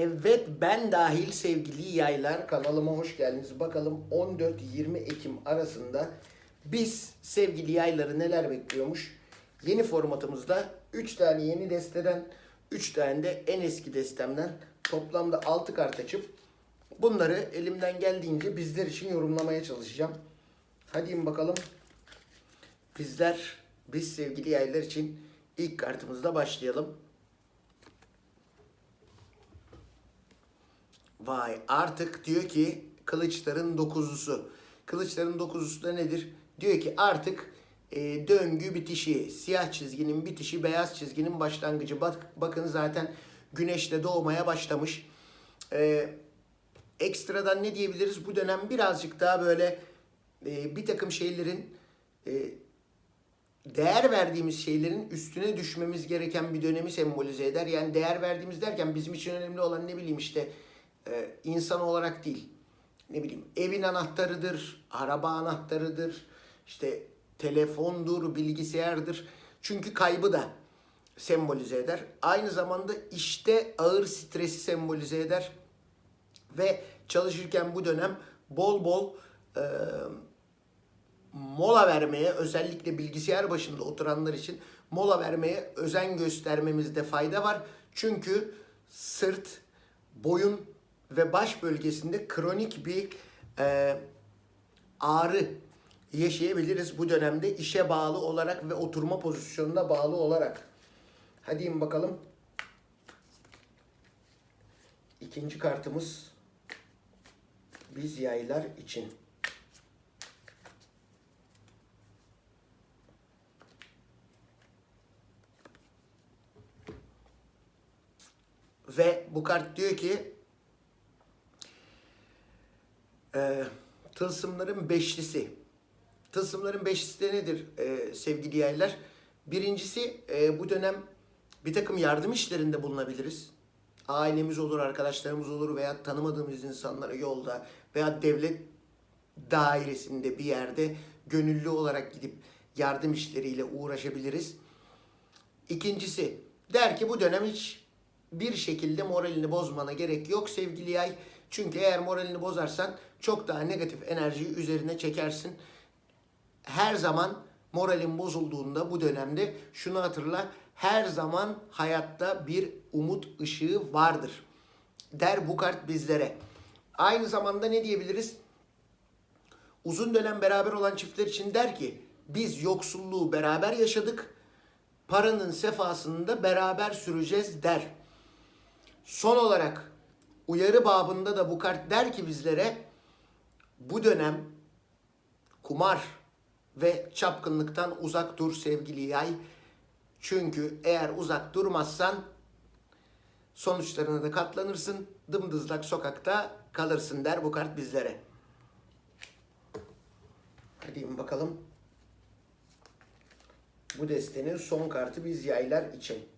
Evet ben dahil sevgili yaylar kanalıma hoş geldiniz. Bakalım 14-20 Ekim arasında biz sevgili yayları neler bekliyormuş? Yeni formatımızda 3 tane yeni desteden 3 tane de en eski destemden toplamda 6 kart açıp bunları elimden geldiğince bizler için yorumlamaya çalışacağım. Hadi bakalım. Bizler, biz sevgili yaylar için ilk kartımızla başlayalım. Vay artık diyor ki kılıçların dokuzlusu. Kılıçların dokuzlusu da nedir? Diyor ki artık e, döngü bitişi, siyah çizginin bitişi, beyaz çizginin başlangıcı. Bak, bakın zaten güneşle doğmaya başlamış. E, ekstradan ne diyebiliriz? Bu dönem birazcık daha böyle e, bir takım şeylerin e, değer verdiğimiz şeylerin üstüne düşmemiz gereken bir dönemi sembolize eder. Yani değer verdiğimiz derken bizim için önemli olan ne bileyim işte e, insan olarak değil. Ne bileyim evin anahtarıdır, araba anahtarıdır, işte telefondur, bilgisayardır. Çünkü kaybı da sembolize eder. Aynı zamanda işte ağır stresi sembolize eder. Ve çalışırken bu dönem bol bol e, mola vermeye özellikle bilgisayar başında oturanlar için mola vermeye özen göstermemizde fayda var. Çünkü sırt, boyun ve baş bölgesinde kronik bir e, ağrı yaşayabiliriz bu dönemde işe bağlı olarak ve oturma pozisyonuna bağlı olarak. Hadi in bakalım. İkinci kartımız biz yaylar için. Ve bu kart diyor ki e, tılsımların beşlisi. Tılsımların beşlisi de nedir e, sevgili yaylar? Birincisi e, bu dönem bir takım yardım işlerinde bulunabiliriz. Ailemiz olur, arkadaşlarımız olur veya tanımadığımız insanlara yolda veya devlet dairesinde bir yerde gönüllü olarak gidip yardım işleriyle uğraşabiliriz. İkincisi der ki bu dönem hiç bir şekilde moralini bozmana gerek yok sevgili yay. Çünkü eğer moralini bozarsan çok daha negatif enerjiyi üzerine çekersin. Her zaman moralin bozulduğunda bu dönemde şunu hatırla. Her zaman hayatta bir umut ışığı vardır. Der bu kart bizlere. Aynı zamanda ne diyebiliriz? Uzun dönem beraber olan çiftler için der ki biz yoksulluğu beraber yaşadık. Paranın sefasını da beraber süreceğiz der. Son olarak uyarı babında da bu kart der ki bizlere bu dönem kumar ve çapkınlıktan uzak dur sevgili yay. Çünkü eğer uzak durmazsan sonuçlarına da katlanırsın. Dımdızlak sokakta kalırsın der bu kart bizlere. Hadi bakalım. Bu destenin son kartı biz yaylar için.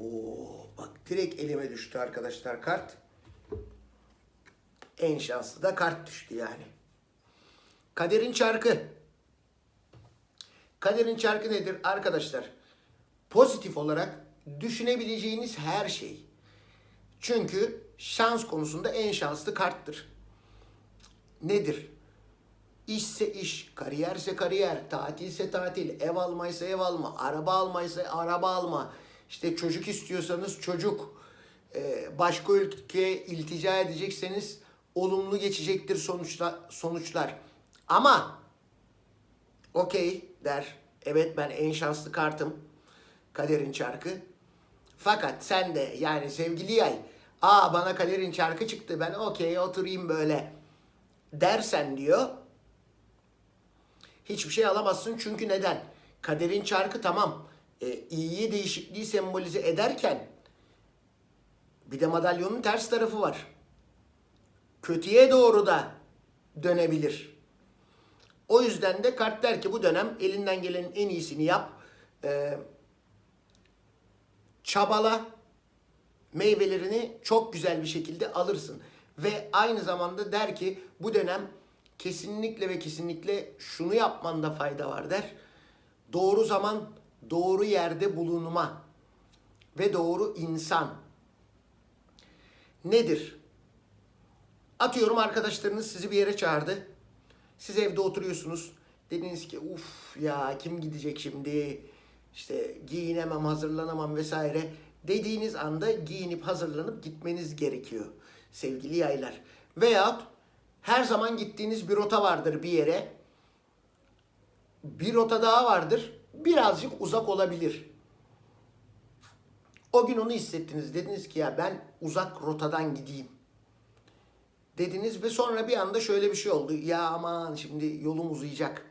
Oo, bak direkt elime düştü arkadaşlar kart. En şanslı da kart düştü yani. Kaderin çarkı. Kaderin çarkı nedir arkadaşlar? Pozitif olarak düşünebileceğiniz her şey. Çünkü şans konusunda en şanslı karttır. Nedir? İşse iş, kariyerse kariyer, tatilse tatil, ev almaysa ev alma, araba almaysa araba alma, işte çocuk istiyorsanız çocuk, Ee, başka ülkeye iltica edecekseniz olumlu geçecektir sonuçlar. sonuçlar. Ama okey der, evet ben en şanslı kartım, kaderin çarkı. Fakat sen de yani sevgili yay, aa bana kaderin çarkı çıktı ben okey oturayım böyle dersen diyor. Hiçbir şey alamazsın çünkü neden? Kaderin çarkı tamam e, değişikliği sembolize ederken bir de madalyonun ters tarafı var. Kötüye doğru da dönebilir. O yüzden de kart der ki bu dönem elinden gelenin en iyisini yap. Ee, çabala. Meyvelerini çok güzel bir şekilde alırsın. Ve aynı zamanda der ki bu dönem kesinlikle ve kesinlikle şunu yapmanda fayda var der. doğru zaman, doğru yerde bulunma ve doğru insan nedir? Atıyorum arkadaşlarınız sizi bir yere çağırdı. Siz evde oturuyorsunuz. Dediniz ki uf ya kim gidecek şimdi? İşte giyinemem, hazırlanamam vesaire. Dediğiniz anda giyinip hazırlanıp gitmeniz gerekiyor sevgili yaylar. Veyahut her zaman gittiğiniz bir rota vardır bir yere. Bir rota daha vardır. Birazcık uzak olabilir. O gün onu hissettiniz. Dediniz ki ya ben uzak rotadan gideyim. Dediniz ve sonra bir anda şöyle bir şey oldu. Ya aman şimdi yolum uzayacak.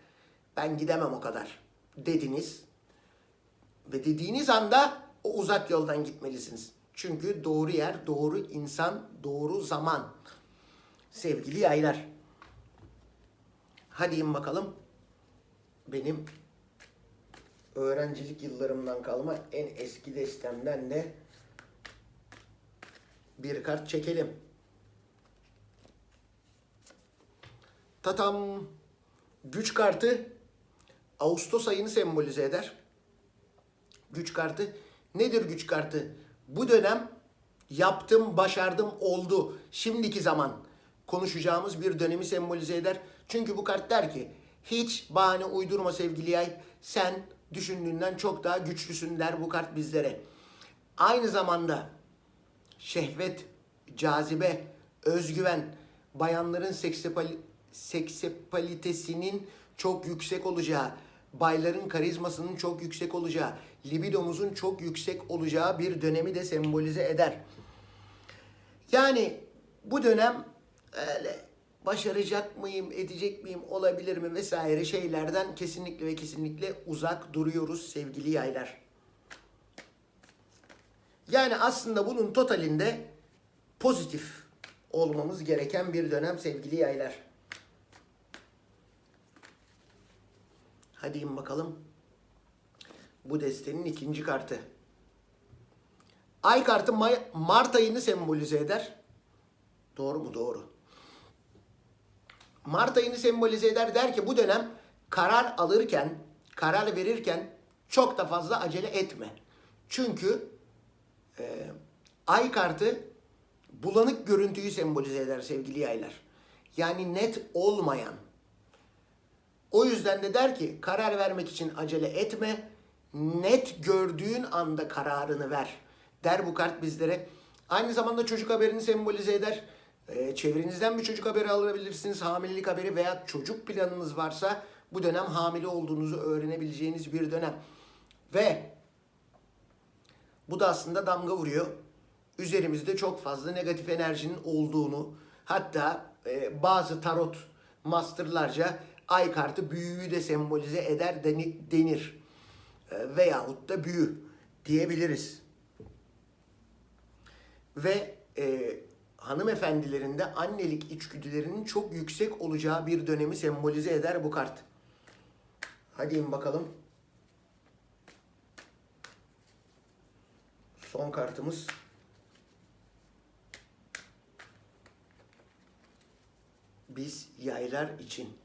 Ben gidemem o kadar. Dediniz. Ve dediğiniz anda o uzak yoldan gitmelisiniz. Çünkü doğru yer, doğru insan, doğru zaman. Sevgili yaylar. Hadi in bakalım. Benim öğrencilik yıllarımdan kalma en eski destemden de bir kart çekelim. Tatam güç kartı Ağustos ayını sembolize eder. Güç kartı nedir güç kartı? Bu dönem yaptım, başardım, oldu. Şimdiki zaman konuşacağımız bir dönemi sembolize eder. Çünkü bu kart der ki hiç bahane uydurma sevgili yay. Sen düşündüğünden çok daha güçlüsün der bu kart bizlere. Aynı zamanda şehvet, cazibe, özgüven, bayanların seksapali, seksapalitesinin çok yüksek olacağı, bayların karizmasının çok yüksek olacağı, libidomuzun çok yüksek olacağı bir dönemi de sembolize eder. Yani bu dönem öyle başaracak mıyım, edecek miyim, olabilir mi vesaire şeylerden kesinlikle ve kesinlikle uzak duruyoruz sevgili yaylar. Yani aslında bunun totalinde pozitif olmamız gereken bir dönem sevgili yaylar. Hadi in bakalım. Bu destenin ikinci kartı. Ay kartı May- Mart ayını sembolize eder. Doğru mu? Doğru. Mart ayını sembolize eder der ki bu dönem karar alırken, karar verirken çok da fazla acele etme. Çünkü e, ay kartı bulanık görüntüyü sembolize eder sevgili yaylar. Yani net olmayan. O yüzden de der ki karar vermek için acele etme. Net gördüğün anda kararını ver. Der bu kart bizlere. Aynı zamanda çocuk haberini sembolize eder. Ee, çevrenizden bir çocuk haberi alabilirsiniz. Hamilelik haberi veya çocuk planınız varsa bu dönem hamile olduğunuzu öğrenebileceğiniz bir dönem. Ve bu da aslında damga vuruyor. Üzerimizde çok fazla negatif enerjinin olduğunu, hatta e, bazı tarot masterlarca ay kartı büyüyü de sembolize eder deni- denir. E, veyahut da büyü diyebiliriz. Ve e, hanımefendilerin de annelik içgüdülerinin çok yüksek olacağı bir dönemi sembolize eder bu kart. Hadi in bakalım. Son kartımız. Biz yaylar için.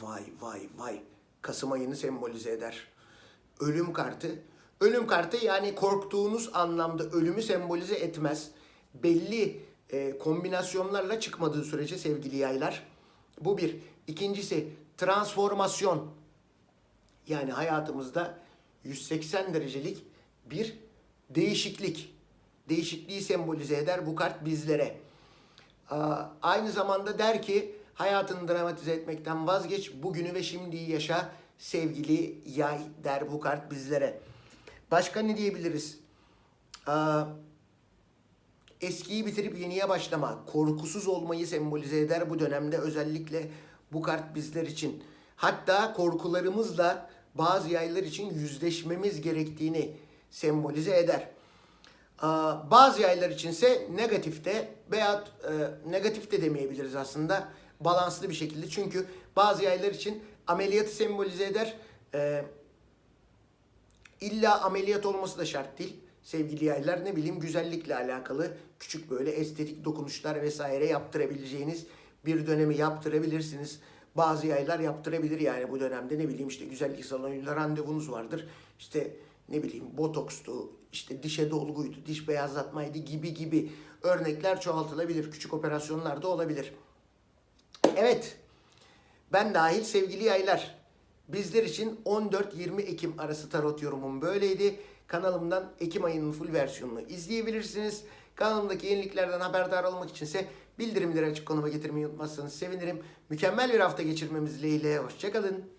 Vay vay vay. Kasım ayını sembolize eder. Ölüm kartı. Ölüm kartı yani korktuğunuz anlamda ölümü sembolize etmez. Belli e, kombinasyonlarla çıkmadığı sürece sevgili yaylar. Bu bir. İkincisi transformasyon. Yani hayatımızda 180 derecelik bir değişiklik. Değişikliği sembolize eder bu kart bizlere. Aa, Aynı zamanda der ki hayatını dramatize etmekten vazgeç, bugünü ve şimdiyi yaşa sevgili yay der bu kart bizlere. Başka ne diyebiliriz? Aa, eskiyi bitirip yeniye başlama, korkusuz olmayı sembolize eder bu dönemde özellikle bu kart bizler için. Hatta korkularımızla bazı yaylar için yüzleşmemiz gerektiğini sembolize eder. Bazı yaylar içinse negatifte veya e, negatif de demeyebiliriz aslında balanslı bir şekilde. Çünkü bazı yaylar için ameliyatı sembolize eder. Ee, illa ameliyat olması da şart değil. Sevgili yaylar ne bileyim güzellikle alakalı küçük böyle estetik dokunuşlar vesaire yaptırabileceğiniz bir dönemi yaptırabilirsiniz. bazı yaylar yaptırabilir yani bu dönemde ne bileyim işte güzellik salonuyla randevunuz vardır. İşte ne bileyim botokstu, işte dişe dolguydu, diş beyazlatmaydı gibi gibi örnekler çoğaltılabilir. Küçük operasyonlar da olabilir. Evet. Ben dahil sevgili yaylar. Bizler için 14-20 Ekim arası tarot yorumum böyleydi. Kanalımdan Ekim ayının full versiyonunu izleyebilirsiniz. Kanalımdaki yeniliklerden haberdar olmak içinse bildirimleri açık konuma getirmeyi unutmazsanız sevinirim. Mükemmel bir hafta geçirmemiz dileğiyle. Hoşçakalın.